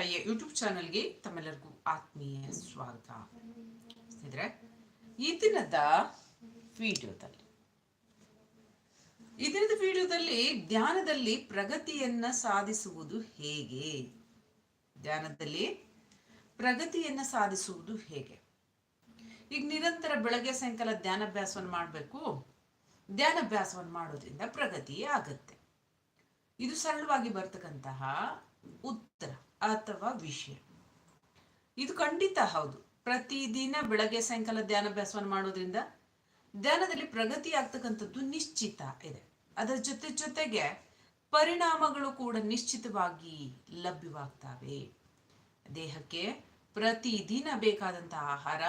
ತಾಯಿಯ ಯೂಟ್ಯೂಬ್ ಚಾನಲ್ಗೆ ತಮ್ಮೆಲ್ಲರಿಗೂ ಆತ್ಮೀಯ ಸ್ವಾಗತ. ಸ್ನೇಹಿತರೆ, ಈ ದಿನದ ವಿಡಿಯೋದಲ್ಲಿ, ಈ ದಿನದ ವಿಡಿಯೋದಲ್ಲಿ ಧ್ಯಾನದಲ್ಲಿ ಪ್ರಗತಿಯನ್ನ ಸಾಧಿಸುವುದು ಹೇಗೆ? ಧ್ಯಾನದಲ್ಲಿ ಪ್ರಗತಿಯನ್ನ ಸಾಧಿಸುವುದು ಹೇಗೆ? ಈಗ ನಿರಂತರ ಬೆಳಗ್ಗೆ ಸಾಯಂಕಾಲ ಧ್ಯಾನಾಭ್ಯಾಸವನ್ನು ಮಾಡಬೇಕು. ಧ್ಯಾನಾಭ್ಯಾಸವನ್ನು ಮಾಡೋದ್ರಿಂದ ಪ್ರಗತಿ ಆಗತ್ತೆ. ಇದು ಸರಳವಾಗಿ ಬರ್ತಕ್ಕಂತಹ ಅಥವಾ ವಿಷಯ ಇದು ಖಂಡಿತ ಹೌದು. ಪ್ರತಿದಿನ ಬೆಳಗ್ಗೆ ಸಾಯಂಕಾಲ ಧ್ಯಾನಾಭ್ಯಾಸವನ್ನು ಮಾಡೋದ್ರಿಂದ ಧ್ಯಾನದಲ್ಲಿ ಪ್ರಗತಿ ಆಗ್ತಕ್ಕಂಥದ್ದು ನಿಶ್ಚಿತ ಇದೆ. ಅದರ ಜೊತೆ ಜೊತೆಗೆ ಪರಿಣಾಮಗಳು ಕೂಡ ನಿಶ್ಚಿತವಾಗಿ ಲಭ್ಯವಾಗ್ತವೆ. ದೇಹಕ್ಕೆ ಪ್ರತಿದಿನ ಬೇಕಾದಂಥ ಆಹಾರ,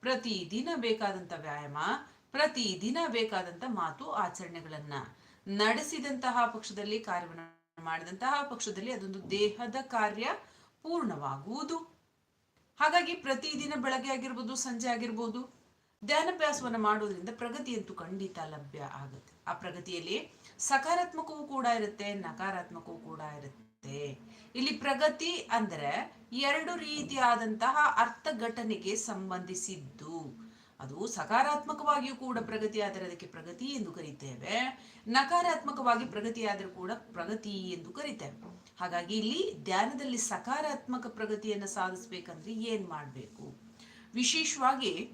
ಪ್ರತಿದಿನ ಬೇಕಾದಂಥ ವ್ಯಾಯಾಮ, ಪ್ರತಿದಿನ ಬೇಕಾದಂಥ ಮಾತು, ಆಚರಣೆಗಳನ್ನ ನಡೆಸಿದಂತಹ ಪಕ್ಷದಲ್ಲಿ ಕಾರ್ಯವನ್ನು ಮಾಡಿದಂತಹ ಪಕ್ಷದಲ್ಲಿ ಅದೊಂದು ದೇಹದ ಕಾರ್ಯ ಪೂರ್ಣವಾಗುವುದು. ಹಾಗಾಗಿ ಪ್ರತಿದಿನ ಬೆಳಗ್ಗೆ ಆಗಿರ್ಬೋದು, ಸಂಜೆ ಆಗಿರ್ಬೋದು, ಧ್ಯಾನಾಭ್ಯಾಸವನ್ನು ಮಾಡೋದ್ರಿಂದ ಪ್ರಗತಿಯಂತೂ ಖಂಡಿತ ಲಭ್ಯ ಆಗುತ್ತೆ. ಆ ಪ್ರಗತಿಯಲ್ಲಿ ಸಕಾರಾತ್ಮಕವೂ ಕೂಡ ಇರುತ್ತೆ, ನಕಾರಾತ್ಮಕವೂ ಕೂಡ ಇರುತ್ತೆ. ಇಲ್ಲಿ ಪ್ರಗತಿ ಅಂದ್ರೆ ಎರಡು ರೀತಿಯಾದಂತಹ ಅರ್ಥಘಟನೆಗೆ ಸಂಬಂಧಿಸಿದ್ದು. ಅದು ಸಕಾರಾತ್ಮಕವಾಗಿಯೂ ಕೂಡ ಪ್ರಗತಿ ಆದರೆ ಅದಕ್ಕೆ ಪ್ರಗತಿ ಎಂದು ಕರೀತೇವೆ. ನಕಾರಾತ್ಮಕವಾಗಿ ಪ್ರಗತಿ ಆದರೂ ಕೂಡ ಪ್ರಗತಿ ಎಂದು ಕರೀತೇವೆ. ಹಾಗಾಗಿ ಇಲ್ಲಿ ಧ್ಯಾನದಲ್ಲಿ ಸಕಾರಾತ್ಮಕ ಪ್ರಗತಿಯನ್ನು ಸಾಧಿಸ್ಬೇಕಂದ್ರೆ ಏನ್ ಮಾಡಬೇಕು? ವಿಶೇಷವಾಗಿ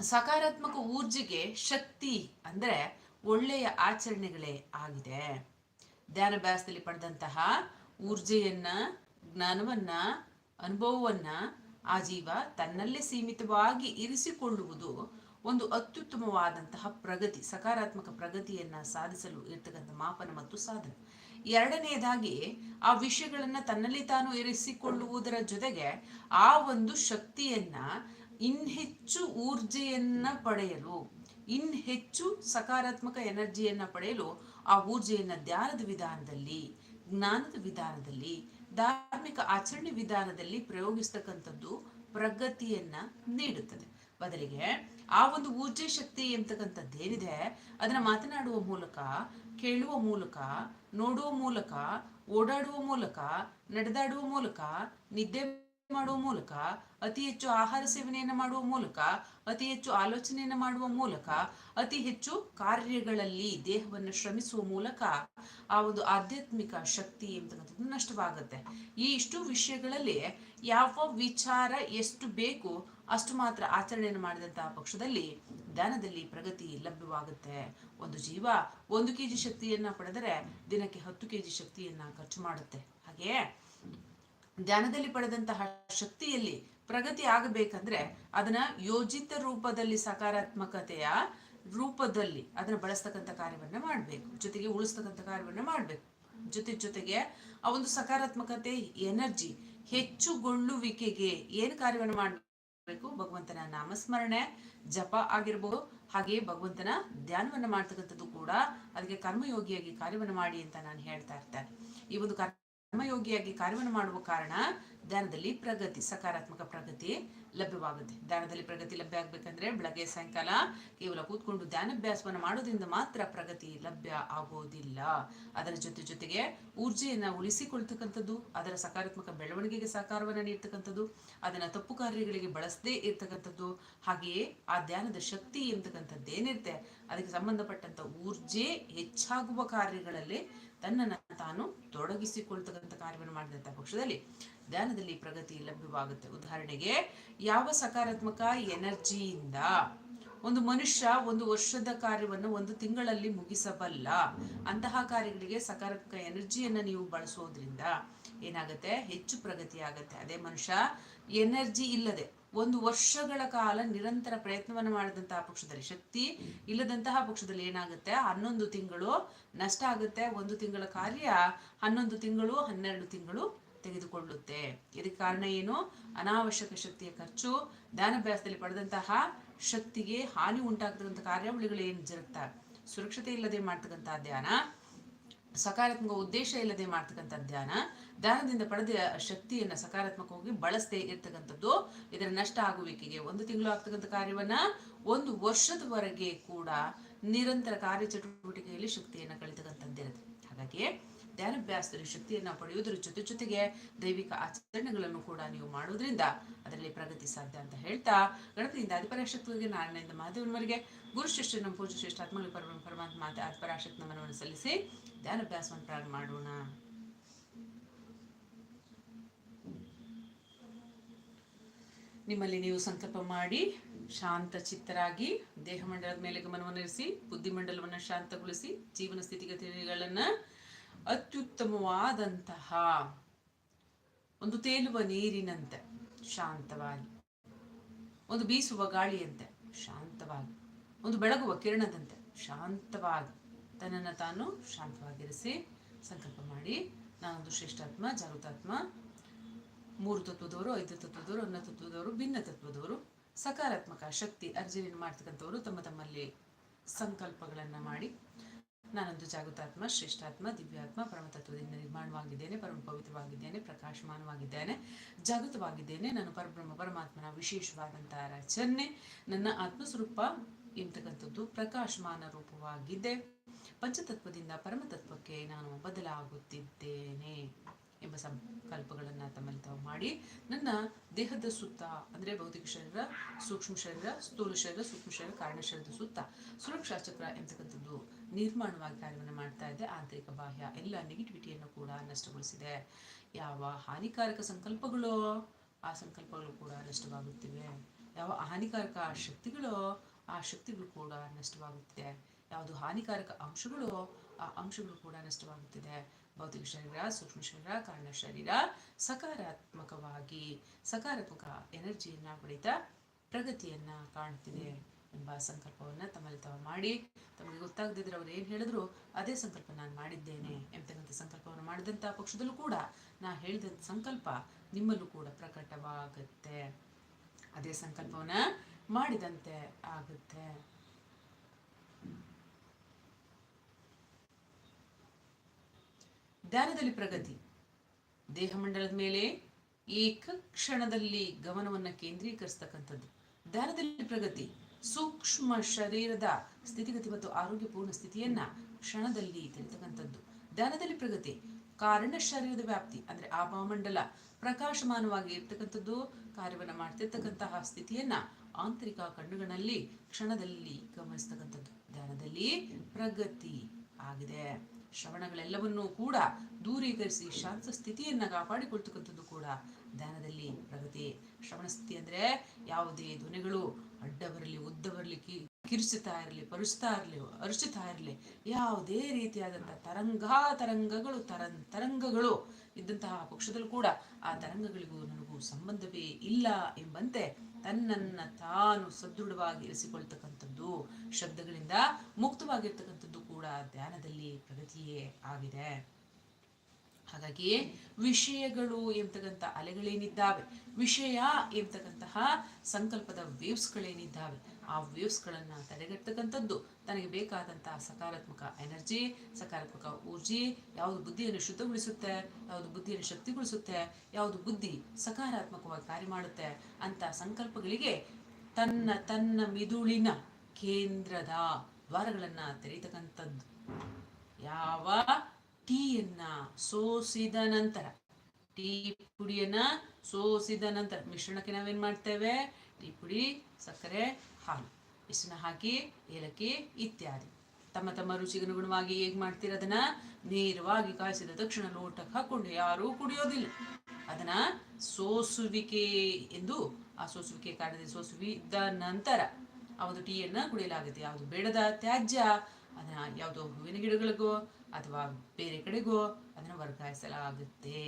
ಸಕಾರಾತ್ಮಕ ಊರ್ಜೆಗೆ ಶಕ್ತಿ ಅಂದ್ರೆ ಒಳ್ಳೆಯ ಆಚರಣೆಗಳೇ ಆಗಿದೆ. ಧ್ಯಾನಾಭ್ಯಾಸದಲ್ಲಿ ಪಡೆದಂತಹ ಊರ್ಜೆಯನ್ನ, ಜ್ಞಾನವನ್ನ, ಅನುಭವವನ್ನ ಆ ಜೀವ ತನ್ನಲ್ಲೇ ಸೀಮಿತವಾಗಿ ಇರಿಸಿಕೊಳ್ಳುವುದು ಒಂದು ಅತ್ಯುತ್ತಮವಾದಂತಹ ಪ್ರಗತಿ, ಸಕಾರಾತ್ಮಕ ಪ್ರಗತಿಯನ್ನ ಸಾಧಿಸಲು ಇರ್ತಕ್ಕಂಥ ಮಾಪನ ಮತ್ತು ಸಾಧನ. ಎರಡನೆಯದಾಗಿ ಆ ವಿಷಯಗಳನ್ನ ತನ್ನಲ್ಲಿ ತಾನು ಇರಿಸಿಕೊಳ್ಳುವುದರ ಜೊತೆಗೆ ಆ ಒಂದು ಶಕ್ತಿಯನ್ನ ಇನ್ನೆಚ್ಚು ಊರ್ಜೆಯನ್ನ ಪಡೆಯಲು ಇನ್ ಹೆಚ್ಚು ಸಕಾರಾತ್ಮಕ ಎನರ್ಜಿಯನ್ನ ಪಡೆಯಲು ಆ ಊರ್ಜೆಯನ್ನ ಧ್ಯಾನದ ವಿಧಾನದಲ್ಲಿ, ಜ್ಞಾನದ ವಿಧಾನದಲ್ಲಿ ಧಾರ್ಮಿಕ ಆಚರಣೆ ವಿಧಾನದಲ್ಲಿ ಪ್ರಯೋಗಿಸ್ತಕ್ಕಂಥದ್ದು ಪ್ರಗತಿಯನ್ನ ನೀಡುತ್ತದೆ. ಬದಲಿಗೆ ಆ ಒಂದು ಊರ್ಜೆ ಶಕ್ತಿ ಎಂತಕ್ಕಂಥದ್ದೇನಿದೆ ಅದನ್ನ ಮಾತನಾಡುವ ಮೂಲಕ, ಕೇಳುವ ಮೂಲಕ, ನೋಡುವ ಮೂಲಕ, ಓಡಾಡುವ ಮೂಲಕ, ನಡೆದಾಡುವ ಮೂಲಕ, ನಿದ್ದೆ ಮಾಡುವ ಮೂಲಕ, ಅತಿ ಹೆಚ್ಚು ಆಹಾರ ಸೇವನೆಯನ್ನು ಮಾಡುವ ಮೂಲಕ, ಅತಿ ಹೆಚ್ಚು ಆಲೋಚನೆಯನ್ನು ಮಾಡುವ ಮೂಲಕ, ಅತಿ ಹೆಚ್ಚು ಕಾರ್ಯಗಳಲ್ಲಿ ದೇಹವನ್ನು ಶ್ರಮಿಸುವ ಮೂಲಕ ಆ ಒಂದು ಆಧ್ಯಾತ್ಮಿಕ ಶಕ್ತಿ ಎಂತಕ್ಕಂಥದ್ದು ನಷ್ಟವಾಗುತ್ತೆ. ಈ ಇಷ್ಟು ವಿಷಯಗಳಲ್ಲಿ ಯಾವ ವಿಚಾರ ಎಷ್ಟು ಬೇಕು ಅಷ್ಟು ಮಾತ್ರ ಆಚರಣೆಯನ್ನು ಮಾಡಿದಂತಹ ಪಕ್ಷದಲ್ಲಿ ಧ್ಯಾನದಲ್ಲಿ ಪ್ರಗತಿ ಲಭ್ಯವಾಗುತ್ತೆ. ಒಂದು ಜೀವ ಒಂದು ಕೆಜಿ ಶಕ್ತಿಯನ್ನ ಪಡೆದರೆ ದಿನಕ್ಕೆ ಹತ್ತು ಕೆಜಿ ಶಕ್ತಿಯನ್ನ ಖರ್ಚು ಮಾಡುತ್ತೆ. ಹಾಗೆಯೇ ಧ್ಯಾನದಲ್ಲಿ ಪಡೆದಂತಹ ಶಕ್ತಿಯಲ್ಲಿ ಪ್ರಗತಿ ಆಗಬೇಕಂದ್ರೆ ಅದನ್ನ ಯೋಜಿತ ರೂಪದಲ್ಲಿ ಸಕಾರಾತ್ಮಕತೆಯ ರೂಪದಲ್ಲಿ ಅದನ್ನ ಬಳಸ್ತಕ್ಕಂಥ ಕಾರ್ಯವನ್ನ ಮಾಡಬೇಕು. ಜೊತೆಗೆ ಉಳಿಸ್ತಕ್ಕಂಥ ಕಾರ್ಯವನ್ನ ಮಾಡಬೇಕು. ಜೊತೆ ಜೊತೆಗೆ ಆ ಒಂದು ಸಕಾರಾತ್ಮಕತೆ, ಎನರ್ಜಿ ಹೆಚ್ಚುಗೊಳ್ಳುವಿಕೆಗೆ ಏನು ಕಾರ್ಯವನ್ನು ಮಾಡಬೇಕು? ಭಗವಂತನ ನಾಮಸ್ಮರಣೆ, ಜಪ ಆಗಿರ್ಬೋದು ಹಾಗೆ ಭಗವಂತನ ಧ್ಯಾನವನ್ನ ಮಾಡ್ತಕ್ಕಂಥದ್ದು ಕೂಡ ಅದಕ್ಕೆ ಕರ್ಮಯೋಗಿಯಾಗಿ ಕಾರ್ಯವನ್ನು ಮಾಡಿ ಅಂತ ನಾನು ಹೇಳ್ತಾ ಇರ್ತೇನೆ. ಈ ಒಂದು ಕರ್ಮಯೋಗಿಯಾಗಿ ಕಾರ್ಯವನ್ನು ಮಾಡುವ ಕಾರಣ ಧ್ಯಾನದಲ್ಲಿ ಪ್ರಗತಿ, ಸಕಾರಾತ್ಮಕ ಪ್ರಗತಿ ಲಭ್ಯವಾಗುತ್ತೆ. ಧ್ಯಾನದಲ್ಲಿ ಪ್ರಗತಿ ಲಭ್ಯ ಆಗ್ಬೇಕಂದ್ರೆ ಬೆಳಗ್ಗೆ, ಸಾಯಂಕಾಲ ಕೇವಲ ಕೂತ್ಕೊಂಡು ಧ್ಯಾನಾಭ್ಯಾಸವನ್ನು ಮಾಡೋದ್ರಿಂದ ಮಾತ್ರ ಪ್ರಗತಿ ಲಭ್ಯ ಆಗೋದಿಲ್ಲ. ಅದರ ಜೊತೆ ಜೊತೆಗೆ ಊರ್ಜೆಯನ್ನ ಉಳಿಸಿಕೊಳ್ತಕ್ಕಂಥದ್ದು, ಅದರ ಸಕಾರಾತ್ಮಕ ಬೆಳವಣಿಗೆಗೆ ಸಹಕಾರವನ್ನು ನೀಡ್ತಕ್ಕಂಥದ್ದು, ಅದನ್ನ ತಪ್ಪು ಕಾರ್ಯಗಳಿಗೆ ಬಳಸದೇ ಇರ್ತಕ್ಕಂಥದ್ದು, ಹಾಗೆಯೇ ಆ ಧ್ಯಾನದ ಶಕ್ತಿ ಎಂತಕ್ಕಂಥದ್ದು ಏನಿರುತ್ತೆ, ಅದಕ್ಕೆ ಸಂಬಂಧಪಟ್ಟಂತ ಊರ್ಜೆ ಹೆಚ್ಚಾಗುವ ಕಾರ್ಯಗಳಲ್ಲಿ ತನ್ನನ್ನು ತಾನು ತೊಡಗಿಸಿಕೊಳ್ತಕ್ಕಂಥ ಕಾರ್ಯವನ್ನು ಮಾಡಿದಂಥ ಪಕ್ಷದಲ್ಲಿ ಧ್ಯಾನದಲ್ಲಿ ಪ್ರಗತಿ ಲಭ್ಯವಾಗುತ್ತೆ. ಉದಾಹರಣೆಗೆ, ಯಾವ ಸಕಾರಾತ್ಮಕ ಎನರ್ಜಿಯಿಂದ ಒಂದು ಮನುಷ್ಯ ಒಂದು ವರ್ಷದ ಕಾರ್ಯವನ್ನು ಒಂದು ತಿಂಗಳಲ್ಲಿ ಮುಗಿಸಬಲ್ಲ, ಅಂತಹ ಕಾರ್ಯಗಳಿಗೆ ಸಕಾರಾತ್ಮಕ ಎನರ್ಜಿಯನ್ನು ನೀವು ಬಳಸೋದ್ರಿಂದ ಏನಾಗುತ್ತೆ? ಹೆಚ್ಚು ಪ್ರಗತಿ ಆಗುತ್ತೆ ಅದೇ ಮನುಷ್ಯ, ಎನರ್ಜಿ ಇಲ್ಲದೆ ಒಂದು ವರ್ಷಗಳ ಕಾಲ ನಿರಂತರ ಪ್ರಯತ್ನವನ್ನು ಮಾಡಿದಂತಹ ಪಕ್ಷದಲ್ಲಿ ಶಕ್ತಿ ಇಲ್ಲದಂತಹ ಪಕ್ಷದಲ್ಲಿ ಏನಾಗುತ್ತೆ? ಹನ್ನೊಂದು ತಿಂಗಳು ನಷ್ಟ ಆಗುತ್ತೆ. ಒಂದು ತಿಂಗಳ ಕಾರ್ಯ ಹನ್ನೊಂದು ತಿಂಗಳು, ಹನ್ನೆರಡು ತಿಂಗಳು ತೆಗೆದುಕೊಳ್ಳುತ್ತೆ. ಇದಕ್ಕೆ ಕಾರಣ ಏನು? ಅನಾವಶ್ಯಕ ಶಕ್ತಿಯ ಖರ್ಚು ಧ್ಯಾನಾಭ್ಯಾಸದಲ್ಲಿ ಪಡೆದಂತಹ ಶಕ್ತಿಗೆ ಹಾನಿ ಉಂಟಾಗ್ತಕ್ಕಂಥ ಕಾರ್ಯಾವಳಿಗಳು ಏನು? ಜರುಗ್ತಾ ಸುರಕ್ಷತೆ ಇಲ್ಲದೆ ಮಾಡ್ತಕ್ಕಂಥ ಧ್ಯಾನ. ಸಕಾರಾತ್ಮಕ ಉದ್ದೇಶ ಇಲ್ಲದೆ ಮಾಡ್ತಕ್ಕಂಥ ಧ್ಯಾನ, ಧ್ಯಾನದಿಂದ ಪಡೆದ ಶಕ್ತಿಯನ್ನ ಸಕಾರಾತ್ಮಕವಾಗಿ ಬಳಸದೆ ಇರ್ತಕ್ಕಂಥದ್ದು, ಇದರ ನಷ್ಟ ಆಗುವಿಕೆಗೆ ಒಂದು ತಿಂಗಳು ಆಗ್ತಕ್ಕಂಥ ಕಾರ್ಯವನ್ನ, ಒಂದು ವರ್ಷದವರೆಗೆ ಕೂಡ ನಿರಂತರ ಕಾರ್ಯಚಟುವಟಿಕೆಯಲ್ಲಿ ಶಕ್ತಿಯನ್ನ ಕಳಿತಕ್ಕಂಥದ್ದಿರುತ್ತೆ ಹಾಗಾಗಿ ಧ್ಯಾನಾಭ್ಯಾಸದಲ್ಲಿ ಶಕ್ತಿಯನ್ನ ಪಡೆಯುವುದರ ಜೊತೆ ಜೊತೆಗೆ ದೈವಿಕ ಆಚರಣೆಗಳನ್ನು ಕೂಡ ನೀವು ಮಾಡೋದ್ರಿಂದ ಅದರಲ್ಲಿ ಪ್ರಗತಿ ಸಾಧ್ಯ ಅಂತ ಹೇಳ್ತಾ ಗಣಪತಿಯಿಂದ ಆದಿಪರಾಶಕ್ತಿಗೆ ನಾರಾಯಣದಿಂದ ಮಹಾದೇವನವರಿಗೆ ಗುರು ಶಿಷ್ಯನ ಶ್ರೇಷ್ಠ ಆತ್ಮಗಳ ಪರಮ ಪರಮಾತ್ಮ ಅಧಿಪರಾಶಕ್ತನ ಮನವನ್ನು ಸಲ್ಲಿಸಿ ಧ್ಯಾನಾಭ್ಯಾಸವನ್ನು ಪ್ರಾರಂಭ ಮಾಡೋಣ? ನಿಮ್ಮಲ್ಲಿ ನೀವು ಸಂಕಲ್ಪ ಮಾಡಿ, ಶಾಂತ ಚಿತ್ತರಾಗಿ ದೇಹಮಂಡಲದ ಮೇಲೆ ಗಮನವನ್ನಿರಿಸಿ ಬುದ್ಧಿಮಂಡಲವನ್ನು ಶಾಂತಗೊಳಿಸಿ, ಜೀವನ ಸ್ಥಿತಿಗತಿಗಳನ್ನು ಅತ್ಯುತ್ತಮವಾದಂತಹ ಒಂದು ತೇಲುವ ನೀರಿನಂತೆ ಶಾಂತವಾಗಿ, ಒಂದು ಬೀಸುವ ಗಾಳಿಯಂತೆ ಶಾಂತವಾಗಿ, ಒಂದು ಬೆಳಗುವ ಕಿರಣದಂತೆ ಶಾಂತವಾಗಿ ತನ್ನನ್ನು ತಾನು ಶಾಂತವಾಗಿರಿಸಿ ಸಂಕಲ್ಪ ಮಾಡಿ. ನಾನೊಂದು ಶ್ರೇಷ್ಠಾತ್ಮ, ಜಾಗೃತಾತ್ಮ. ಮೂರು ತತ್ವದವರು, ಐದು ತತ್ವದವರು, ಅನ್ನ ತತ್ವದವರು, ಭಿನ್ನ ತತ್ವದವರು. ಸಕಾರಾತ್ಮಕ ಶಕ್ತಿ ಅರ್ಜನೆಯನ್ನು ಮಾಡ್ತಕ್ಕಂಥವರು ತಮ್ಮ ತಮ್ಮಲ್ಲಿ ಸಂಕಲ್ಪಗಳನ್ನು ಮಾಡಿ. ನಾನೊಂದು ಜಾಗೃತಾತ್ಮ, ಶ್ರೇಷ್ಠಾತ್ಮ, ದಿವ್ಯಾತ್ಮ ಪರಮತತ್ವದಿಂದ ನಿರ್ಮಾಣವಾಗಿದ್ದೇನೆ, ಪರಮ ಪವಿತ್ರವಾಗಿದ್ದೇನೆ, ಪ್ರಕಾಶಮಾನವಾಗಿದ್ದೇನೆ, ಜಾಗೃತವಾಗಿದ್ದೇನೆ. ನಾನು ಪರಬ್ರಹ್ಮ, ಪರಮಾತ್ಮನ ವಿಶೇಷವಾದಂತಹ ರಚನೆ. ನನ್ನ ಆತ್ಮಸ್ವರೂಪ ಎಂತಕ್ಕಂಥದ್ದು ಪ್ರಕಾಶಮಾನ ರೂಪವಾಗಿದೆ. ಪಂಚತತ್ವದಿಂದ ಪರಮತತ್ವಕ್ಕೆ ನಾನು ಬದಲಾಗುತ್ತಿದ್ದೇನೆ ಎಂಬ ಸಂಕಲ್ಪಗಳನ್ನು ತಮ್ಮಲ್ಲಿ ತಾವು ಮಾಡಿ ನನ್ನ ದೇಹದ ಸುತ್ತ, ಅಂದರೆ ಭೌತಿಕ ಶರೀರ, ಸೂಕ್ಷ್ಮ ಶರೀರ, ಸ್ಥೂಲ ಶರೀರ, ಸೂಕ್ಷ್ಮ ಶರೀರ, ಕಾರಣ ಶರೀರದ ಸುತ್ತ, ಸುರಕ್ಷಾ ಚಕ್ರ ಎಂತಕ್ಕಂಥದ್ದು ನಿರ್ಮಾಣವಾಗಿ ಕಾರ್ಯವನ್ನು ಮಾಡ್ತಾ ಇದೆ. ಆಂತರಿಕ ಬಾಹ್ಯ ಎಲ್ಲ ನೆಗೆಟಿವಿಟಿಯನ್ನು ಕೂಡ ನಷ್ಟಗೊಳಿಸಿದೆ. ಯಾವ ಹಾನಿಕಾರಕ ಸಂಕಲ್ಪಗಳು ಆ ಸಂಕಲ್ಪಗಳು ಕೂಡ ನಷ್ಟವಾಗುತ್ತಿವೆ. ಯಾವ ಹಾನಿಕಾರಕ ಶಕ್ತಿಗಳು ಆ ಶಕ್ತಿಗಳು ಕೂಡ ನಷ್ಟವಾಗುತ್ತಿದೆ. ಯಾವುದು ಹಾನಿಕಾರಕ ಅಂಶಗಳು ಆ ಅಂಶಗಳು ಕೂಡ ನಷ್ಟವಾಗುತ್ತಿದೆ. ಭೌತಿಕ ಶರೀರ, ಸೂಕ್ಷ್ಮ ಶರೀರ, ಕಾರಣ ಶರೀರ ಸಕಾರಾತ್ಮಕವಾಗಿ ಸಕಾರಾತ್ಮಕ ಎನರ್ಜಿಯನ್ನ ಪಡಿತಾ ಪ್ರಗತಿಯನ್ನ ಕಾಣುತ್ತಿದೆ ಎಂಬ ಸಂಕಲ್ಪವನ್ನ ತಮ್ಮಲ್ಲಿ ತಾವು ಮಾಡಿ, ತಮಗೆ ಗೊತ್ತಾಗದಿದ್ರೆ ಅವ್ರು ಏನು ಹೇಳಿದ್ರು ಅದೇ ಸಂಕಲ್ಪ ನಾನು ಮಾಡಿದ್ದೇನೆ ಎಂಬತಕ್ಕಂಥ ಸಂಕಲ್ಪವನ್ನು ಮಾಡಿದಂಥ ಪಕ್ಷದಲ್ಲೂ ಕೂಡ ನಾ ಹೇಳಿದಂಥ ಸಂಕಲ್ಪ ನಿಮ್ಮಲ್ಲೂ ಕೂಡ ಪ್ರಕಟವಾಗುತ್ತೆ. ಅದೇ ಸಂಕಲ್ಪವನ್ನ ಮಾಡಿದಂತೆ ಆಗುತ್ತೆ. ಧ್ಯಾನದಲ್ಲಿ ಪ್ರಗತಿ. ದೇಹಮಂಡಲದ ಮೇಲೆ ಏಕ ಕ್ಷಣದಲ್ಲಿ ಗಮನವನ್ನು ಕೇಂದ್ರೀಕರಿಸ್ತಕ್ಕಂಥದ್ದು. ಧ್ಯಾನದಲ್ಲಿ ಪ್ರಗತಿ. ಸೂಕ್ಷ್ಮ ಶರೀರದ ಸ್ಥಿತಿಗತಿ ಮತ್ತು ಆರೋಗ್ಯಪೂರ್ಣ ಸ್ಥಿತಿಯನ್ನ ಕ್ಷಣದಲ್ಲಿ ತಿಳಿತಕ್ಕಂಥದ್ದು. ಧ್ಯಾನದಲ್ಲಿ ಪ್ರಗತಿ. ಕಾರಣ ಶರೀರದ ವ್ಯಾಪ್ತಿ, ಅಂದ್ರೆ ಆಭಾಮಂಡಲ ಪ್ರಕಾಶಮಾನವಾಗಿ ಇರ್ತಕ್ಕಂಥದ್ದು, ಕಾರ್ಯವನ್ನು ಮಾಡ್ತಿರ್ತಕ್ಕಂತಹ ಸ್ಥಿತಿಯನ್ನ ಆಂತರಿಕ ಕಣ್ಣುಗಳಲ್ಲಿ ಕ್ಷಣದಲ್ಲಿ ಗಮನಿಸ್ತಕ್ಕಂಥದ್ದು. ಧ್ಯಾನದಲ್ಲಿ ಪ್ರಗತಿ ಆಗಿದೆ. ಶ್ರವಣಗಳೆಲ್ಲವನ್ನೂ ಕೂಡ ದೂರೀಕರಿಸಿ ಶಾಂತ ಸ್ಥಿತಿಯನ್ನು ಕಾಪಾಡಿಕೊಳ್ತಕ್ಕಂಥದ್ದು ಕೂಡ ಧ್ಯಾನದಲ್ಲಿ ಪ್ರಗತಿ. ಶ್ರವಣ ಸ್ಥಿತಿ ಅಂದ್ರೆ ಯಾವುದೇ ಧ್ವನಿಗಳು ಅಡ್ಡ ಬರಲಿ ಉದ್ದ ಬರಲಿ ಕಿ ಕಿರಿಸುತ್ತಾ ಇರಲಿ ಪರುಸ್ತಾ ಇರಲಿ ಅರಿಸುತ್ತಾ ಇರಲಿ, ಯಾವುದೇ ರೀತಿಯಾದಂಥ ತರಂಗಾ ತರಂಗಗಳು ತರಂ ತರಂಗಗಳು ಇದ್ದಂತಹ ಪಕ್ಷದಲ್ಲೂ ಕೂಡ ಆ ತರಂಗಗಳಿಗೂ ನನಗೂ ಸಂಬಂಧವೇ ಇಲ್ಲ ಎಂಬಂತೆ ತನ್ನನ್ನ ತಾನು ಸದೃಢವಾಗಿ ಇರಿಸಿಕೊಳ್ತಕ್ಕಂಥದ್ದು ಶಬ್ದಗಳಿಂದ ಮುಕ್ತವಾಗಿರ್ತಕ್ಕಂಥದ್ದು ಕೂಡ ಧ್ಯಾನದಲ್ಲಿ ಪ್ರಗತಿಯೇ ಆಗಿದೆ. ಹಾಗಾಗಿ ವಿಷಯಗಳು ಎಂಬತಕ್ಕಂಥ ಅಲೆಗಳೇನಿದ್ದಾವೆ, ವಿಷಯ ಎಂಬತಕ್ಕಂತಹ ಸಂಕಲ್ಪದ ವೇವ್ಸ್ಗಳೇನಿದ್ದಾವೆ ಆ ವೇವ್ಸ್ಗಳನ್ನು ತಡೆಗಟ್ಟತಕ್ಕಂಥದ್ದು ತನಗೆ ಬೇಕಾದಂತಹ ಸಕಾರಾತ್ಮಕ ಎನರ್ಜಿ ಸಕಾರಾತ್ಮಕ ಊರ್ಜಿ, ಯಾವುದು ಬುದ್ಧಿಯನ್ನು ಶುದ್ಧಗೊಳಿಸುತ್ತೆ, ಯಾವುದು ಬುದ್ಧಿಯನ್ನು ಶಕ್ತಿಗೊಳಿಸುತ್ತೆ, ಯಾವುದು ಬುದ್ಧಿ ಸಕಾರಾತ್ಮಕವಾಗಿ ಕಾರ್ಯ ಮಾಡುತ್ತೆ ಅಂತ ಸಂಕಲ್ಪಗಳಿಗೆ ತನ್ನ ತನ್ನ ಮಿದುಳಿನ ಕೇಂದ್ರದ ದ್ವಾರಗಳನ್ನು ತೆರೀತಕ್ಕಂಥದ್ದು. ಯಾವ ಟೀಯನ್ನ ಸೋಸಿದ ನಂತರ, ಟೀ ಪುಡಿಯನ್ನ ಸೋಸಿದ ನಂತರ, ಮಿಶ್ರಣಕ್ಕೆ ನಾವೇನ್ ಮಾಡ್ತೇವೆ? ಟೀ ಪುಡಿ, ಸಕ್ಕರೆ, ಹಾಲು ಇಷ್ಟನ್ನ ಹಾಕಿ, ಏಲಕ್ಕಿ ಇತ್ಯಾದಿ. ತಮ್ಮ ತಮ್ಮ ರುಚಿಗೆ ಅನುಗುಣವಾಗಿ ಹೇಗ್ ಮಾಡ್ತೀರ ಅದನ್ನ? ನೇರವಾಗಿ ಕಾಯಿಸಿದ ತಕ್ಷಣ ಲೋಟಕ್ಕೆ ಹಾಕೊಂಡು ಯಾರೂ ಕುಡಿಯೋದಿಲ್ಲ. ಅದನ್ನ ಸೋಸುವಿಕೆ ಎಂದು, ಆ ಸೋಸುವಿಕೆ ಕಾರಣದಿಂದ ಸೋಸುವಿದ ನಂತರ ಆ ಒಂದು ಟೀಯನ್ನ ಕುಡಿಯಲಾಗುತ್ತೆ. ಯಾವುದು ಬೇಡದ ತ್ಯಾಜ್ಯ, ಅದನ್ನ ಯಾವುದೋ ಹೂವಿನ ಗಿಡಗಳಿಗೋ ಅಥವಾ ಬೇರೆ ಕಡೆಗೋ ಅದನ್ನ ವರ್ಗಾಯಿಸಲಾಗುತ್ತೆ.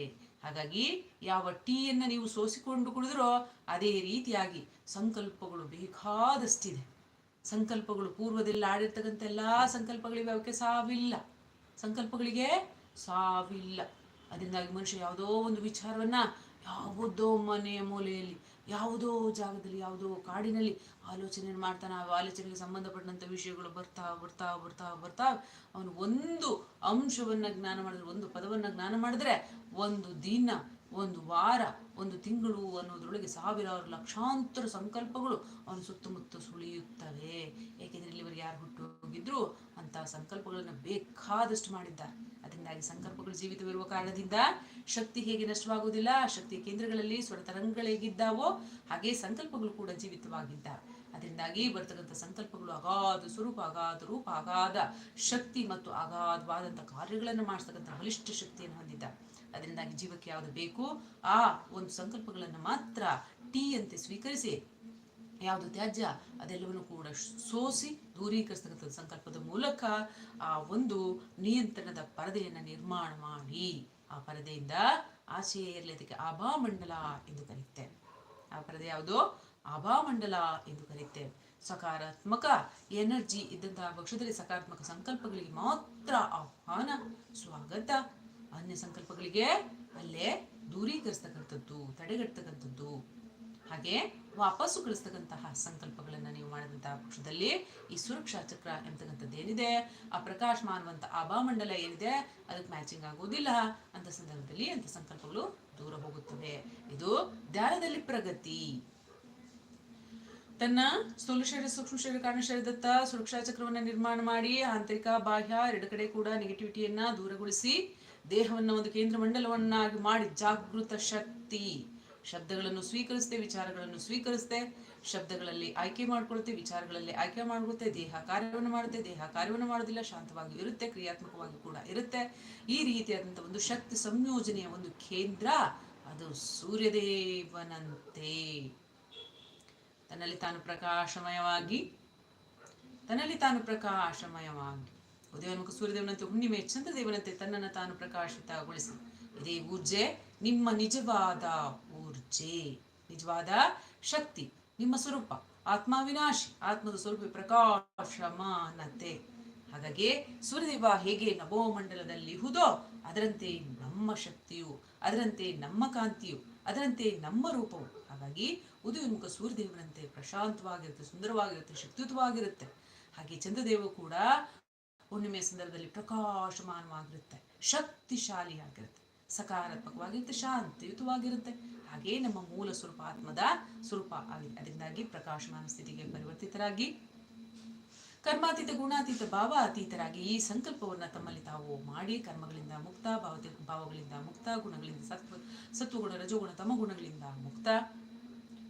ಹಾಗಾಗಿ ಯಾವ ಟೀಯನ್ನು ನೀವು ಸೋಸಿಕೊಂಡು ಕುಡಿದ್ರೋ ಅದೇ ರೀತಿಯಾಗಿ ಸಂಕಲ್ಪಗಳು ಬೇಕಾದಷ್ಟಿದೆ. ಸಂಕಲ್ಪಗಳು ಪೂರ್ವದಲ್ಲಿ ಆಡಿರ್ತಕ್ಕಂಥ ಎಲ್ಲಾ ಸಂಕಲ್ಪಗಳಿವೆ, ಅವಕ್ಕೆ ಸಾವಿಲ್ಲ. ಸಂಕಲ್ಪಗಳಿಗೆ ಸಾವಿಲ್ಲ. ಅದರಿಂದಾಗಿ ಮನುಷ್ಯ ಯಾವುದೋ ಒಂದು ವಿಚಾರವನ್ನ ಯಾವುದೋ ಮನೆಯ ಮೂಲೆಯಲ್ಲಿ ಯಾವುದೋ ಜಾಗದಲ್ಲಿ, ಯಾವುದೋ ಕಾಡಿನಲ್ಲಿ ಆಲೋಚನೆ ಮಾಡ್ತಾನೆ ಆ ಆಲೋಚನೆಗೆ ಸಂಬಂಧಪಟ್ಟಂಥ ವಿಷಯಗಳು ಬರ್ತಾ ಬರ್ತಾ ಬರ್ತಾ ಬರ್ತಾ ಅವನು ಒಂದು ಅಂಶವನ್ನು ಜ್ಞಾನ ಮಾಡಿದ್ರೆ, ಒಂದು ಪದವನ್ನು ಜ್ಞಾನ ಮಾಡಿದ್ರೆ ಒಂದು ದಿನ, ಒಂದು ವಾರ ಒಂದು ತಿಂಗಳು ಅನ್ನೋದ್ರೊಳಗೆ ಸಾವಿರಾರು ಲಕ್ಷಾಂತರ ಸಂಕಲ್ಪಗಳು ಅವನ ಸುತ್ತಮುತ್ತ ಸುಳಿಯುತ್ತವೆ. ಏಕೆಂದ್ರೆ ಇಲ್ಲಿವರೆಗೆ ಯಾರು ಹುಟ್ಟು ಹೋಗಿದ್ರು ಅಂತ ಸಂಕಲ್ಪಗಳನ್ನು ಬೇಕಾದಷ್ಟು ಮಾಡಿದ್ದಾರೆ. ಅದರಿಂದಾಗಿ ಸಂಕಲ್ಪಗಳು ಜೀವಿತವಿರುವ ಕಾರಣದಿಂದ ಶಕ್ತಿ ಹೇಗೆ ನಷ್ಟವಾಗುವುದಿಲ್ಲ ಶಕ್ತಿ ಕೇಂದ್ರಗಳಲ್ಲಿ ಸ್ವರತರಂಗಗಳೇಗಿದ್ದಾವೋ ಹಾಗೆ ಸಂಕಲ್ಪಗಳು ಕೂಡ ಜೀವಿತವಾಗಿದ್ದ ಅದರಿಂದಾಗಿ ಬರ್ತಕ್ಕಂಥ ಸಂಕಲ್ಪಗಳು ಅಗಾಧ ಸ್ವರೂಪ, ಅಗಾಧ ರೂಪ, ಅಗಾಧ ಶಕ್ತಿ ಮತ್ತು ಅಗಾಧವಾದಂಥ ಕಾರ್ಯಗಳನ್ನು ಮಾಡಿಸ್ತಕ್ಕಂಥ ಬಲಿಷ್ಠ ಶಕ್ತಿಯನ್ನು ಹೊಂದಿದ್ದಾರೆ ಅದರಿಂದಾಗಿ ಜೀವಕ್ಕೆ ಯಾವುದು ಬೇಕು? ಆ ಒಂದು ಸಂಕಲ್ಪಗಳನ್ನು ಮಾತ್ರ ಟೀ ಅಂತೆ ಸ್ವೀಕರಿಸಿ, ಯಾವುದು ತ್ಯಾಜ್ಯ, ಅದೆಲ್ಲವನ್ನು ಕೂಡ ಸೋಸಿ ದೂರೀಕರಿಸ್ತಕ್ಕಂಥ ಸಂಕಲ್ಪದ ಮೂಲಕ ಆ ಒಂದು ನಿಯಂತ್ರಣದ ಪರದೆಯನ್ನು ನಿರ್ಮಾಣ ಮಾಡಿ. ಆ ಪರದೆಯಿಂದ ಆಚೆಯೇ ಇರಲಿ, ಅದಕ್ಕೆ ಆಭಾಮಂಡಲ ಎಂದು ಕರೆಯುತ್ತೇವೆ ಆ ಪರದೆ ಯಾವುದು? ಆಭಾಮಂಡಲ ಎಂದು ಕರೆಯುತ್ತೇವೆ ಸಕಾರಾತ್ಮಕ ಎನರ್ಜಿ ಇದ್ದಂತಹ ಪಕ್ಷದಲ್ಲಿ ಸಕಾರಾತ್ಮಕ ಸಂಕಲ್ಪಗಳಿಗೆ ಮಾತ್ರ ಆಹ್ವಾನ, ಸ್ವಾಗತ. ಅನ್ಯ ಸಂಕಲ್ಪಗಳಿಗೆ ಅಲ್ಲೇ ದೂರೀಕರಿಸ್ತಕ್ಕಂಥದ್ದು, ತಡೆಗಟ್ಟತಕ್ಕಂಥದ್ದು. ಹಾಗೆ ವಾಪಸ್ಸು ಕಳಿಸ್ತಕ್ಕಂತಹ ಸಂಕಲ್ಪಗಳನ್ನು ನೀವು ಮಾಡಿದಂತಹ ಪಕ್ಷದಲ್ಲಿ ಈ ಸುರಕ್ಷಾ ಚಕ್ರ ಎಂತಕ್ಕಂಥದ್ದು ಏನಿದೆ? ಆ ಪ್ರಕಾಶಮಾನವಂತ ಆಭಾಮಂಡಲ ಏನಿದೆ? ಅದಕ್ಕೆ ಮ್ಯಾಚಿಂಗ್ ಆಗುವುದಿಲ್ಲ. ಅಂತ ಸಂದರ್ಭದಲ್ಲಿ ಅಂತ ಸಂಕಲ್ಪಗಳು ದೂರ ಹೋಗುತ್ತವೆ. ಇದು ಧ್ಯಾನದಲ್ಲಿ ಪ್ರಗತಿ. ತನ್ನ ಸ್ಥೂಲ ಶರೀರ, ಸೂಕ್ಷ್ಮ ಶರೀರ, ಕಾರಣ ಶರೀರದತ್ತ ಸುರಕ್ಷಾ ಚಕ್ರವನ್ನ ನಿರ್ಮಾಣ ಮಾಡಿ, ಆಂತರಿಕ ಬಾಹ್ಯ ಎರಡು ಕಡೆ ಕೂಡ ನೆಗೆಟಿವಿಟಿಯನ್ನ ದೂರಗೊಳಿಸಿ ದೇಹವನ್ನ ಒಂದು ಕೇಂದ್ರ ಮಂಡಲವನ್ನಾಗಿ ಮಾಡಿ, ಜಾಗೃತ ಶಕ್ತಿ. ಶಬ್ದಗಳನ್ನು ಸ್ವೀಕರಿಸುತ್ತೆ, ವಿಚಾರಗಳನ್ನು ಸ್ವೀಕರಿಸುತ್ತೆ. ಶಬ್ದಗಳಲ್ಲಿ ಆಯ್ಕೆ ಮಾಡ್ಕೊಳುತ್ತೆ ವಿಚಾರಗಳಲ್ಲಿ ಆಯ್ಕೆ ಮಾಡ್ಕೊಳುತ್ತೆ ದೇಹ ಕಾರ್ಯವನ್ನು ಮಾಡುತ್ತೆ, ದೇಹ ಕಾರ್ಯವನ್ನು ಮಾಡೋದಿಲ್ಲ ಶಾಂತವಾಗಿ ಇರುತ್ತೆ, ಕ್ರಿಯಾತ್ಮಕವಾಗಿ ಕೂಡ ಇರುತ್ತೆ. ಈ ರೀತಿಯಾದಂಥ ಒಂದು ಶಕ್ತಿ ಸಂಯೋಜನೆಯ ಒಂದು ಕೇಂದ್ರ, ಅದು ಸೂರ್ಯದೇವನಂತೆ. ತನ್ನಲ್ಲಿ ತಾನು ಪ್ರಕಾಶಮಯವಾಗಿ, ತನ್ನಲ್ಲಿ ತಾನು ಪ್ರಕಾಶಮಯವಾಗಿ. ಉದಯೋನ್ಮುಖ ಸೂರ್ಯದೇವನಂತೆ ಹುಣ್ಣಿಮೆ ಚಂದ್ರದೇವನಂತೆ ತನ್ನನ್ನು ತಾನು ಪ್ರಕಾಶಿತಗೊಳಿಸಿ. ಇದೇ ಊರ್ಜೆ, ನಿಮ್ಮ ನಿಜವಾದ ಊರ್ಜೆ, ನಿಜವಾದ ಶಕ್ತಿ, ನಿಮ್ಮ ಸ್ವರೂಪ ಆತ್ಮಾವಿನಾಶಿ ಆತ್ಮದ ಸ್ವರೂಪ ಪ್ರಕಾಶಮಾನತೆ. ಹಾಗಾಗಿ ಸೂರ್ಯದೇವ ಹೇಗೆ ನಭೋಮಂಡಲದಲ್ಲಿ ಹುದೋ, ಅದರಂತೆ ನಮ್ಮ ಶಕ್ತಿಯು, ಅದರಂತೆ ನಮ್ಮ ಕಾಂತಿಯು, ಅದರಂತೆ ನಮ್ಮ ರೂಪವು. ಹಾಗಾಗಿ ಉದಯೋನ್ಮುಖ ಸೂರ್ಯದೇವನಂತೆ ಪ್ರಶಾಂತವಾಗಿರುತ್ತೆ, ಸುಂದರವಾಗಿರುತ್ತೆ, ಶಕ್ತಿಯುತವಾಗಿರುತ್ತೆ. ಹಾಗೆ ಚಂದ್ರದೇವ ಕೂಡ ಹುಣ್ಣಿಮೆ ಸಂದರ್ಭದಲ್ಲಿ ಪ್ರಕಾಶಮಾನವಾಗಿರುತ್ತೆ ಶಕ್ತಿಶಾಲಿಯಾಗಿರುತ್ತೆ. ಸಕಾರಾತ್ಮಕವಾಗಿರುತ್ತೆ ಶಾಂತಿಯುತವಾಗಿರುತ್ತೆ. ಹಾಗೇ ನಮ್ಮ ಮೂಲ ಸ್ವರೂಪ ಆತ್ಮದ ಸ್ವರೂಪ ಆಗಿದೆ. ಅದರಿಂದಾಗಿ ಪ್ರಕಾಶಮಾನ ಸ್ಥಿತಿಗೆ ಪರಿವರ್ತಿತರಾಗಿ, ಕರ್ಮಾತೀತ, ಗುಣಾತೀತ ಭಾವ ಅತೀತರಾಗಿ ಈ ಸಂಕಲ್ಪವನ್ನು ತಮ್ಮಲ್ಲಿ ತಾವು ಮಾಡಿ ಕರ್ಮಗಳಿಂದ ಮುಕ್ತ, ಭಾವತಿ, ಭಾವಗಳಿಂದ ಮುಕ್ತ, ಗುಣಗಳಿಂದ ಸತ್ವ, ಸತ್ವಗುಣ, ರಜೋಗುಣ ತಮ ಗುಣಗಳಿಂದ ಮುಕ್ತ,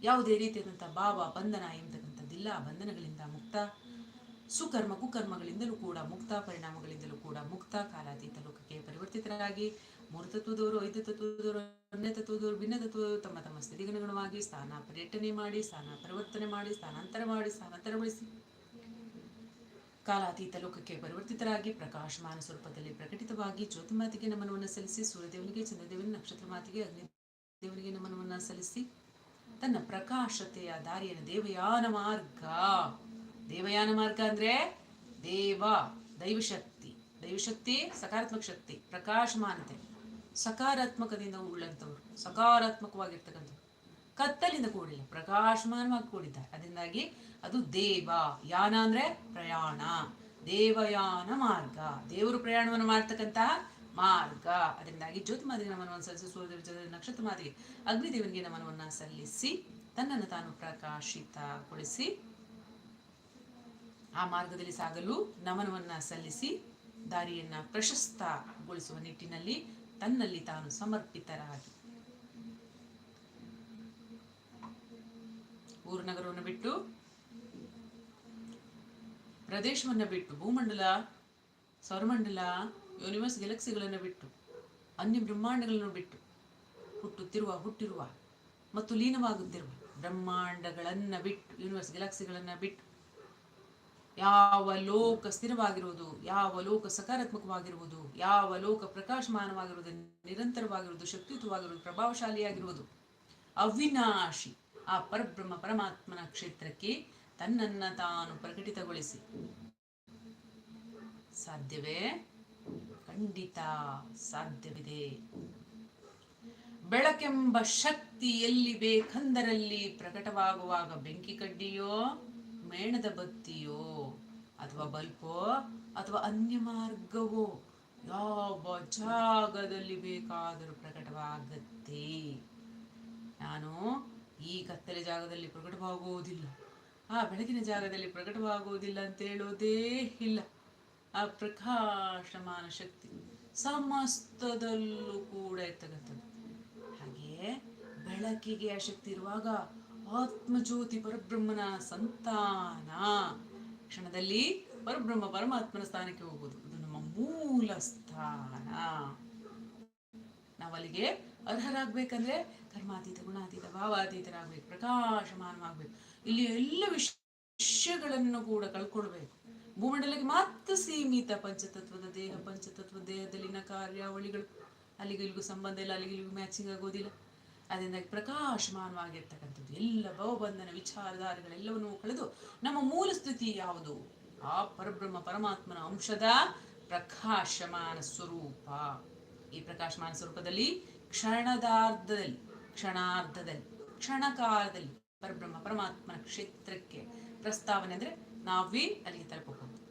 ಯಾವುದೇ ರೀತಿಯಾದಂಥ ಭಾವ, ಬಂಧನ ಎಂಬತಕ್ಕಂಥದ್ದಿಲ್ಲ, ಬಂಧನಗಳಿಂದ ಮುಕ್ತ ಸುಕರ್ಮ, ಕುಕರ್ಮಗಳಿಂದಲೂ ಕೂಡ, ಮುಕ್ತ ಪರಿಣಾಮಗಳಿಂದಲೂ ಕೂಡ, ಮುಕ್ತ ಕಾಲಾತೀತ ಲೋಕಕ್ಕೆ ಪರಿವರ್ತಿತರಾಗಿ ಮೂರು ತತ್ವದವರು ಐದು ತತ್ವದವರು ಅನ್ಯ ತತ್ವದವರು ಭಿನ್ನ ತತ್ವದವರು ತಮ್ಮ ತಮ್ಮ ಸ್ಥಿತಿಗನುಗುಣವಾಗಿ ಸ್ಥಾನ ಪರ್ಯಟನೆ ಮಾಡಿ, ಸ್ಥಾನ ಪರಿವರ್ತನೆ ಮಾಡಿ, ಸ್ಥಾನಾಂತರ ಮಾಡಿ ಸ್ಥಾನಾಂತರಗೊಳಿಸಿ ಕಾಲಾತೀತ ಲೋಕಕ್ಕೆ ಪರಿವರ್ತಿತರಾಗಿ ಪ್ರಕಾಶಮಾನ ಸ್ವರೂಪದಲ್ಲಿ ಪ್ರಕಟಿತವಾಗಿ ಜ್ಯೋತಿಮಾತಿಗೆ ನಮನವನ್ನು ಸಲ್ಲಿಸಿ, ಸೂರ್ಯದೇವನಿಗೆ ಚಂದ್ರದೇವನ ನಕ್ಷತ್ರ ಮಾತಿಗೆ, ಅಗ್ನಿದೇವನಿಗೆ ನಮನವನ್ನು ಸಲ್ಲಿಸಿ, ತನ್ನ ಪ್ರಕಾಶತೆಯ ದಾರಿಯನ್ನು ದೇವಯಾನ ಮಾರ್ಗ ದೇವಯಾನ ಮಾರ್ಗ ಅಂದ್ರೆ ದೇವ, ದೈವಶಕ್ತಿ. ದೈವಶಕ್ತಿ, ಸಕಾರಾತ್ಮಕ ಶಕ್ತಿ, ಪ್ರಕಾಶಮಾನತೆ. ಸಕಾರಾತ್ಮಕದಿಂದ ಉಳ್ಳಂಥವ್ರು, ಸಕಾರಾತ್ಮಕವಾಗಿರ್ತಕ್ಕಂಥವ್ರು. ಕತ್ತಲಿಂದ ಕೂಡಿಲ್ಲ, ಪ್ರಕಾಶಮಾನವಾಗಿ ಕೂಡಿದ್ದಾರೆ. ಅದರಿಂದಾಗಿ ಅದು ದೇವ, ಯಾನ ಅಂದ್ರೆ ಪ್ರಯಾಣ. ದೇವಯಾನ ಮಾರ್ಗ. ದೇವರು ಪ್ರಯಾಣವನ್ನು ಮಾಡ್ತಕ್ಕಂತಹ ಮಾರ್ಗ. ಅದರಿಂದಾಗಿ ಜ್ಯೋತಿ ಮಾದರಿ ನಮನವನ್ನು ಸಲ್ಲಿಸಿ ಜೊತೆ ನಕ್ಷತ್ರ ಮಾದರಿ, ಅಗ್ನಿದೇವನಿಗೆ ನಮನವನ್ನು ಸಲ್ಲಿಸಿ, ತನ್ನನ್ನು ತಾನು ಪ್ರಕಾಶಿತಗೊಳಿಸಿ ಆ ಮಾರ್ಗದಲ್ಲಿ ಸಾಗಲು ನಮನವನ್ನ ಸಲ್ಲಿಸಿ ದಾರಿಯನ್ನ ಪ್ರಶಸ್ತಗೊಳಿಸುವ ನಿಟ್ಟಿನಲ್ಲಿ ತನ್ನಲ್ಲಿ ತಾನು ಸಮರ್ಪಿತರಾಗಿ. ಊರು ನಗರವನ್ನು ಬಿಟ್ಟು ಪ್ರದೇಶವನ್ನು ಬಿಟ್ಟು ಭೂಮಂಡಲ ಸೌರಮಂಡಲ ಯೂನಿವರ್ಸ್ ಗ್ಯಾಲಕ್ಸಿಗಳನ್ನು ಬಿಟ್ಟು ಅನ್ಯ ಬ್ರಹ್ಮಾಂಡಗಳನ್ನು ಬಿಟ್ಟು ಹುಟ್ಟುತ್ತಿರುವ ಹುಟ್ಟಿರುವ ಮತ್ತು ಲೀನವಾಗುತ್ತಿರುವ ಬ್ರಹ್ಮಾಂಡಗಳನ್ನು ಬಿಟ್ಟು, ಯೂನಿವರ್ಸ್ ಗ್ಯಾಲಕ್ಸಿಗಳನ್ನು ಬಿಟ್ಟು ಯಾವ ಲೋಕ ಸ್ಥಿರವಾಗಿರುವುದು, ಯಾವ ಲೋಕ ಸಕಾರಾತ್ಮಕವಾಗಿರುವುದು, ಯಾವ ಲೋಕ ಪ್ರಕಾಶಮಾನವಾಗಿರುವುದು, ನಿರಂತರವಾಗಿರುವುದು, ಶಕ್ತಿಯುತವಾಗಿರುವುದು, ಪ್ರಭಾವಶಾಲಿಯಾಗಿರುವುದು. ಅವಿನಾಶಿ, ಆ ಪರಬ್ರಹ್ಮ ಪರಮಾತ್ಮನ ಕ್ಷೇತ್ರಕ್ಕೆ ತನ್ನನ್ನ ತಾನು ಪ್ರಕಟಿತಗೊಳಿಸಿ. ಸಾಧ್ಯವೇ? ಖಂಡಿತ ಸಾಧ್ಯವಿದೆ. ಬೆಳಕೆಂಬ ಶಕ್ತಿ ಎಲ್ಲಿ ಬೇಕಂದರಲ್ಲಿ ಪ್ರಕಟವಾಗುವಾಗ ಬೆಂಕಿ ಕಡ್ಡಿಯೋ, ಮೇಣದ ಬತ್ತಿಯೋ ಅಥವಾ ಬಲ್ಪೋ ಅಥವಾ ಅನ್ಯ ಮಾರ್ಗವೋ? ಯಾವ ಜಾಗದಲ್ಲಿ ಬೇಕಾದರೂ ಪ್ರಕಟವಾಗತ್ತೆ? ನಾನು ಈ ಕತ್ತಲೆ ಜಾಗದಲ್ಲಿ ಪ್ರಕಟವಾಗುವುದಿಲ್ಲ. ಆ ಬೆಳಕಿನ ಜಾಗದಲ್ಲಿ ಪ್ರಕಟವಾಗುವುದಿಲ್ಲ ಅಂತ ಹೇಳೋದೇ ಇಲ್ಲ. ಆ ಪ್ರಕಾಶಮಾನ ಶಕ್ತಿ ಸಮಸ್ತದಲ್ಲೂ ಕೂಡ ಇರ್ತಕ್ಕಂಥದ್ದು ಹಾಗೆಯೇ ಬೆಳಕಿಗೆ ಆ ಶಕ್ತಿ ಇರುವಾಗ ಆತ್ಮಜ್ಯೋತಿ ಪರಬ್ರಹ್ಮನ ಸಂತಾನ. ಕ್ಷಣದಲ್ಲಿ ಪರಬ್ರಹ್ಮ ಪರಮಾತ್ಮನ ಸ್ಥಾನಕ್ಕೆ ಹೋಗುವುದು ಅದು ನಮ್ಮ ಮೂಲ ಸ್ಥಾನ. ನಾವಲ್ಲಿಗೆ ಅರ್ಹರಾಗ್ಬೇಕಂದ್ರೆ ಕರ್ಮಾತೀತ, ಗುಣಾತೀತ, ಭಾವಾತೀತರಾಗ್ಬೇಕು, ಪ್ರಕಾಶಮಾನವಾಗ್ಬೇಕು. ಇಲ್ಲಿ ಎಲ್ಲ ವಿಷ- ವಿಷಯಗಳನ್ನು ಕೂಡ ಕಳ್ಕೊಳ್ಬೇಕು. ಭೂಮಂಡಲಕ್ಕೆ ಮಾತ್ರ ಸೀಮಿತ ಪಂಚತತ್ವದ ದೇಹ ಪಂಚತತ್ವ ದೇಹದಲ್ಲಿನ ಕಾರ್ಯಾವಳಿಗಳು. ಅಲ್ಲಿಗೆ ಇಲ್ಲಿಗೂ ಸಂಬಂಧ ಇಲ್ಲ, ಅಲ್ಲಿಗೆ ಇಲ್ಲಿಗೂ ಮ್ಯಾಚಿಂಗ್ ಆಗೋದಿಲ್ಲ. ಅದರಿಂದ ಪ್ರಕಾಶಮಾನವಾಗಿರ್ತಕ್ಕಂಥದ್ದು. ಎಲ್ಲ ಭವಬಂಧನ ವಿಚಾರಧಾರೆಗಳೆಲ್ಲವನ್ನೂ ಕಳೆದು ನಮ್ಮ ಮೂಲ ಸ್ಥಿತಿ ಯಾವುದು? ಆ ಪರಬ್ರಹ್ಮ ಪರಮಾತ್ಮನ ಅಂಶದ ಪ್ರಕಾಶಮಾನ ಸ್ವರೂಪ. ಈ ಪ್ರಕಾಶಮಾನ ಸ್ವರೂಪದಲ್ಲಿ ಕ್ಷಣದಾರ್ಧದಲ್ಲಿ, ಕ್ಷಣಾರ್ಧದಲ್ಲಿ, ಕ್ಷಣಕಾಲದಲ್ಲಿ ಪರಬ್ರಹ್ಮ ಪರಮಾತ್ಮನ ಕ್ಷೇತ್ರಕ್ಕೆ ಪ್ರಸ್ತಾವನೆ ಅಂದ್ರೆ ನಾವೇ ಅಲ್ಲಿಗೆ ತಲುಪಬಹುದು.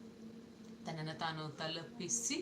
ತನ್ನನ್ನು ತಾನು ತಲುಪಿಸಿ